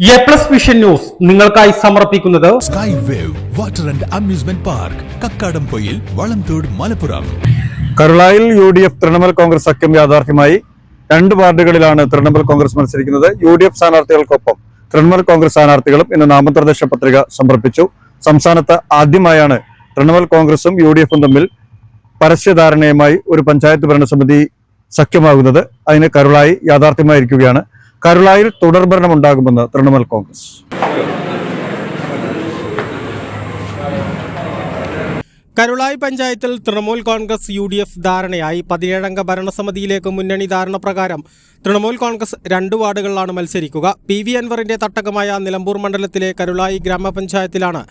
A plus vision news നിങ്ങൾക്കായി സമർപ്പിക്കുന്നത് sky wave water and amusement park Kakkadampoyil Valamthode Malappuram കരുളായിൽ U D F Trinamool Congress സഖ്യം യാഥാർത്ഥ്യമായി രണ്ട് വാർഡുകളിലാണ് തൃണമൂൽ കോൺഗ്രസ് മത്സരിക്കുന്നത്. യു ഡി എഫ് സ്ഥാനാർത്ഥികൾക്കൊപ്പം തൃണമൂൽ കോൺഗ്രസ് സ്ഥാനാർത്ഥികളും ഇന്ന് നാമനിർദ്ദേശ പത്രിക സമർപ്പിച്ചു. സംസ്ഥാനത്ത് ആദ്യമായാണ് തൃണമൂൽ കോൺഗ്രസും യു ഡി എഫും തമ്മിൽ പരസ്യധാരണയുമായി ഒരു പഞ്ചായത്ത് ഭരണസമിതി സഖ്യമാകുന്നത്. അതിന് കരുളായി യാഥാർത്ഥ്യമായിരിക്കുകയാണ്. കരുളായിൽ തുടർഭരണം ഉണ്ടാകുമെന്ന് തൃണമൂൽ കോൺഗ്രസ്. കരുളായി പഞ്ചായത്തിൽ Trinamool Congress U D F ധാരണയായി പതിനേഴംഗ ഭരണസമിതിയിലേക്ക് മുന്നണി ധാരണ പ്രകാരം തൃണമൂൽ കോൺഗ്രസ് രണ്ട് വാർഡുകളിലാണ് മത്സരിക്കുക. പി വി അൻവറിന്റെ തട്ടകമായ നിലമ്പൂർ മണ്ഡലത്തിലെ കരുളായി ഗ്രാമപഞ്ചായത്തിലാണ്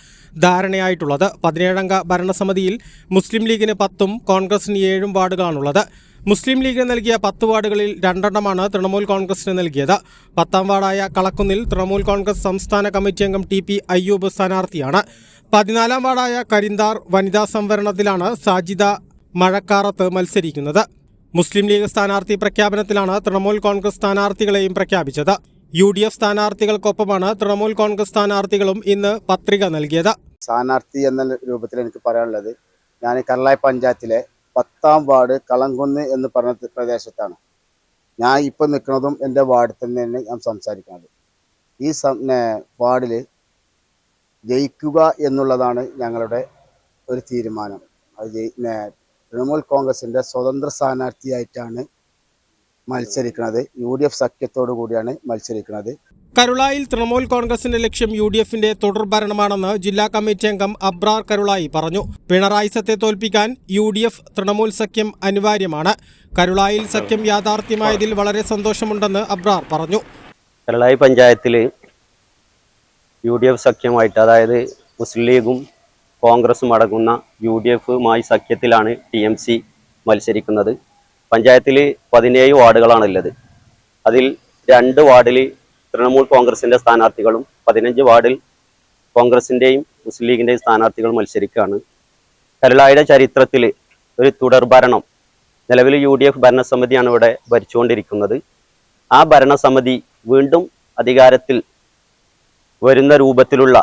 ധാരണയായിട്ടുള്ളത്. പതിനേഴംഗ ഭരണസമിതിയിൽ മുസ്ലിം ലീഗിന് പത്തും കോൺഗ്രസിന് ഏഴും വാർഡുകളാണുള്ളത്. മുസ്ലിം ലീഗിന് നൽകിയ പത്ത് വാർഡുകളിൽ രണ്ടെണ്ണമാണ് തൃണമൂൽ കോൺഗ്രസിന് നൽകിയത്. പത്താം വാർഡായ കളക്കുന്നിൽ തൃണമൂൽ കോൺഗ്രസ് സംസ്ഥാന കമ്മിറ്റി അംഗം ടി പി അയ്യൂബ് സ്ഥാനാർത്ഥിയാണ്. പതിനാലാം വാർഡായ കരിന്താർ വനിതാ സംവരണത്തിലാണ് സാജിദ മഴക്കാറത്ത് മത്സരിക്കുന്നത്. മുസ്ലിം ലീഗ് സ്ഥാനാർത്ഥി പ്രഖ്യാപനത്തിലാണ് തൃണമൂൽ കോൺഗ്രസ് സ്ഥാനാർത്ഥികളെയും പ്രഖ്യാപിച്ചത്. യു ഡി എഫ് സ്ഥാനാർത്ഥികൾക്കൊപ്പമാണ് തൃണമൂൽ കോൺഗ്രസ് സ്ഥാനാർത്ഥികളും ഇന്ന് പത്രിക നൽകിയത്. സ്ഥാനാർത്ഥി എന്ന രൂപത്തിൽ എനിക്ക് പറയാനുള്ളത് ഞാൻ കർളായ് പഞ്ചായത്തിലെ പത്താം വാർഡ് കളങ്കുന്ന് എന്ന് പറഞ്ഞ പ്രദേശത്താണ്. ഞാൻ ഇപ്പം നിൽക്കുന്നതും എന്റെ വാർഡിൽ തന്നെ ഞാൻ സംസാരിക്കുന്നത്. ഈ വാർഡിൽ ജയിക്കുക എന്നുള്ളതാണ് ഞങ്ങളുടെ ഒരു തീരുമാനം. അത് തൃണമൂൽ കോൺഗ്രസിന്റെ സ്വതന്ത്ര സ്ഥാനാർത്ഥിയായിട്ടാണ് മത്സരിക്കുന്നത്. യു ഡി എഫ് സഖ്യത്തോടു കൂടിയാണ് മത്സരിക്കുന്നത്. കരുളായിൽ തൃണമൂൽ കോൺഗ്രസിന്റെ ലക്ഷ്യം യു ഡി എഫിന്റെ തുടർ ഭരണമാണെന്ന് ജില്ലാ കമ്മിറ്റി അംഗം അബ്രാർ കരുളായി പറഞ്ഞു. പിണറായി സത്തെ തോൽപ്പിക്കാൻ യു ഡി എഫ് തൃണമൂൽ സഖ്യം അനിവാര്യമാണ്. കരുളായിൽ സഖ്യം യാഥാർത്ഥ്യമായതിൽ വളരെ സന്തോഷമുണ്ടെന്ന് അബ്രാർ പറഞ്ഞു. കരുളായി പഞ്ചായത്തിൽ യു ഡി എഫ് സഖ്യമായിട്ട് അതായത് മുസ്ലിം ലീഗും കോൺഗ്രസും അടങ്ങുന്ന യു ഡി എഫുമായി സഖ്യത്തിലാണ് ടി എം സി മത്സരിക്കുന്നത്. പഞ്ചായത്തിൽ പതിനേഴ് വാർഡുകളാണുള്ളത്. അതിൽ രണ്ട് വാർഡിൽ തൃണമൂൽ കോൺഗ്രസിന്റെ സ്ഥാനാർത്ഥികളും പതിനഞ്ച് വാർഡിൽ കോൺഗ്രസിന്റെയും മുസ്ലിം ലീഗിന്റെയും സ്ഥാനാർത്ഥികൾ മത്സരിക്കുകയാണ്. കരളായുടെ ചരിത്രത്തിൽ ഒരു തുടർഭരണം നിലവിൽ യു ഡി എഫ് ഭരണസമിതിയാണ് ഇവിടെ ഭരിച്ചുകൊണ്ടിരിക്കുന്നത്. ആ ഭരണസമിതി വീണ്ടും അധികാരത്തിൽ വരുന്ന രൂപത്തിലുള്ള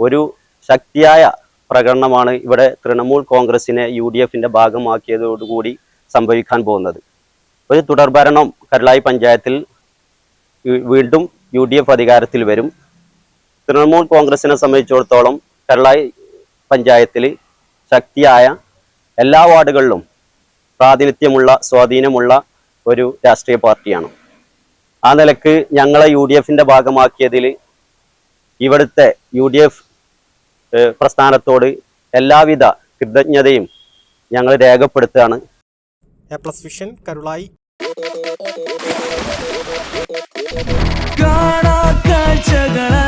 ഒരു ശക്തിയായ പ്രകടനമാണ് ഇവിടെ തൃണമൂൽ കോൺഗ്രസിനെ യു ഡി എഫിന്റെ ഭാഗമാക്കിയതോടുകൂടി സംഭവിക്കാൻ പോകുന്നത്. ഒരു തുടർഭരണം കരളായി പഞ്ചായത്തിൽ വീണ്ടും യു ഡി എഫ് അധികാരത്തിൽ വരും. തൃണമൂൽ കോൺഗ്രസിനെ സംബന്ധിച്ചിടത്തോളം കരളായി പഞ്ചായത്തിൽ ശക്തിയായ എല്ലാ വാർഡുകളിലും പ്രാതിനിധ്യമുള്ള സ്വാധീനമുള്ള ഒരു രാഷ്ട്രീയ പാർട്ടിയാണ്. ആ നിലയ്ക്ക് ഞങ്ങളെ യു ഡി എഫിന്റെ ഭാഗമാക്കിയതിൽ ഇവിടുത്തെ യു ഡി എഫ് പ്രസ്ഥാനത്തോട് എല്ലാവിധ കൃതജ്ഞതയും ഞങ്ങൾ രേഖപ്പെടുത്തുകയാണ്. A plus vision Karulai. गाना कर चगड़ा